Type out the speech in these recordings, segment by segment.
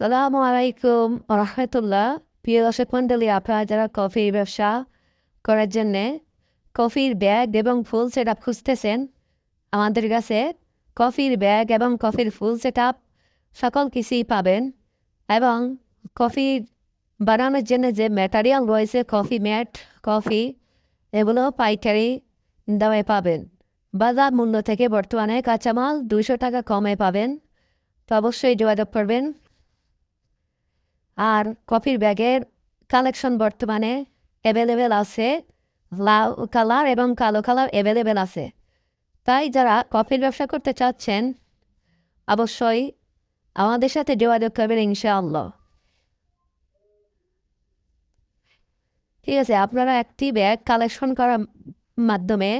সালামু আলাইকুম রহমতুল্লাহ প্রিয় দর্শক মন্ডলী আপনারা যারা কফির ব্যবসা করার জন্যে কফির ব্যাগ এবং ফুল সেট আপ খুঁজতেছেন আমাদের কাছে কফির ব্যাগ এবং কফির ফুল সেট আপ সকল কিছুই পাবেন এবং কফি বানানোর জন্য যে ম্যাটারিয়াল রয়েছে কফি ম্যাট কফি এগুলো পাইকারি দামে পাবেন বাজার মূল্য থেকে বর্তমানে কাঁচামাল দুশো টাকা কমে পাবেন তো অবশ্যই যোগাযোগ করবেন আর কফির ব্যাগের কালেকশন বর্তমানে অ্যাভেলেবেল আছে। লাল কালার এবং কালো কালার অ্যাভেলেবেল আছে। তাই যারা কফির ব্যবসা করতে চাচ্ছেন, অবশ্যই আমাদের সাথে যোগাযোগ করবেন ইনশাআল্লাহ। ঠিক আছে, আপনারা একটি ব্যাগ কালেকশন করার মাধ্যমে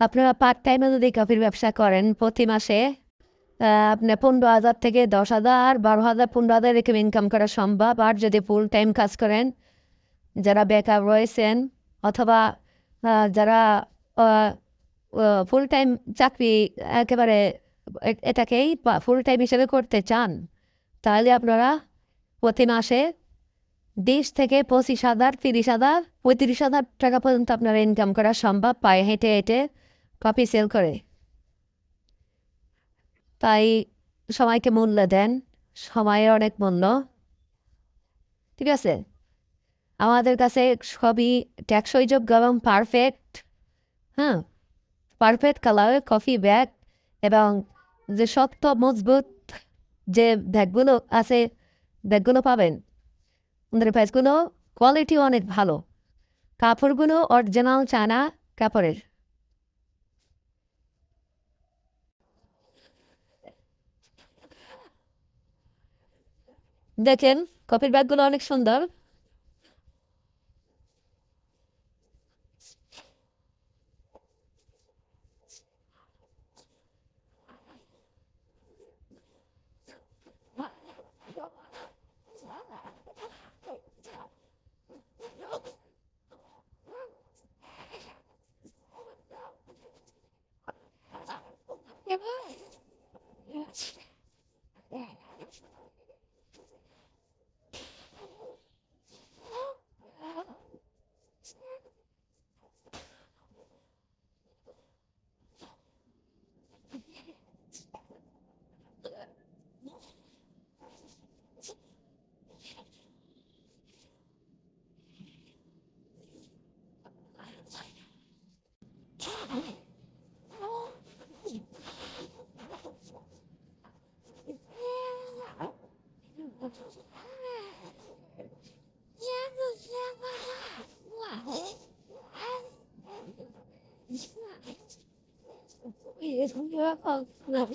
আপনারা পার্ট টাইমে যদি কফির ব্যবসা করেন, প্রতি মাসে আপনার পনেরো হাজার থেকে দশ হাজার, বারো হাজার, পনেরো হাজার এরকম ইনকাম করা সম্ভব। আর যদি ফুল টাইম কাজ করেন, যারা বেকার রয়েছেন অথবা যারা ফুল টাইম চাকরি একেবারে এটাকেই ফুল টাইম হিসেবে করতে চান, তাহলে আপনারা প্রতি মাসে বিশ থেকে পঁচিশ হাজার, তিরিশ হাজার, পঁয়ত্রিশ হাজার টাকা পর্যন্ত আপনারা ইনকাম করা সম্ভব। পায়ে হেঁটে হেঁটে কপি সেল করে। তাই সময়কে মূল্য দেন। সময়ের অনেক মূল্য। ঠিক আছে? আমাদের কাছে সবই ট্যাক্সই যোগ্য এবং পারফেক্ট হ্যাঁ? পারফেক্ট কালার কফি ব্যাগ এবং যে শক্ত, মজবুত যে ব্যাগগুলো আছে, ব্যাগগুলো পাবেন। ওদের ব্যাগগুলো কোয়ালিটি অনেক ভালো। কাপড়গুলো অরিজিনাল চানা কাপড়ের। দেখেন কপির ব্যাগগুলো অনেক সুন্দর। 我一个同学放了，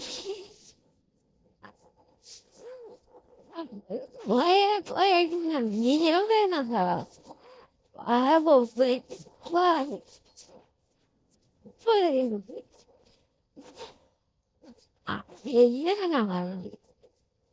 我也我也是想你留那个，我还不回话，不行，啊，也一个干完。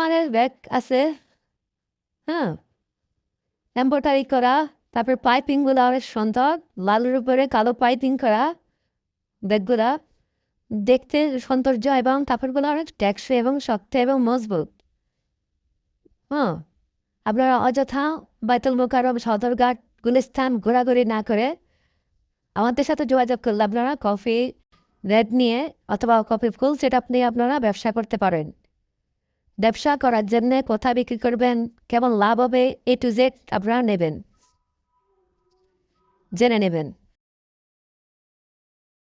মানের ব্যাগ আছে হ্যাঁ? এম্ব্রয়ডারি করা, তারপর পাইপিংগুলো অনেক সুন্দর, লালের উপরে কালো পাইপিং করা ব্যাগগুলা। দেখতে সৌন্দর্য এবং কাপড়গুলো অনেক টেকসই এবং শক্ত এবং মজবুত। হ্যাঁ আপনারা অযথা বাইতুল মোকারম সদরঘাট, গুলিস্তান ঘোরাঘুরি না করে আমাদের সাথে যোগাযোগ করলে আপনারা কফি রেড নিয়ে অথবা কফি ফুল সেটা আপনি আপনারা ব্যবসা করতে পারেন। ব্যবসা করার জন্য কোথা বিক্রি করবেন? কেমন লাভ হবে? এ টু জেড আপনারা নেবেন। জেনে নেবেন।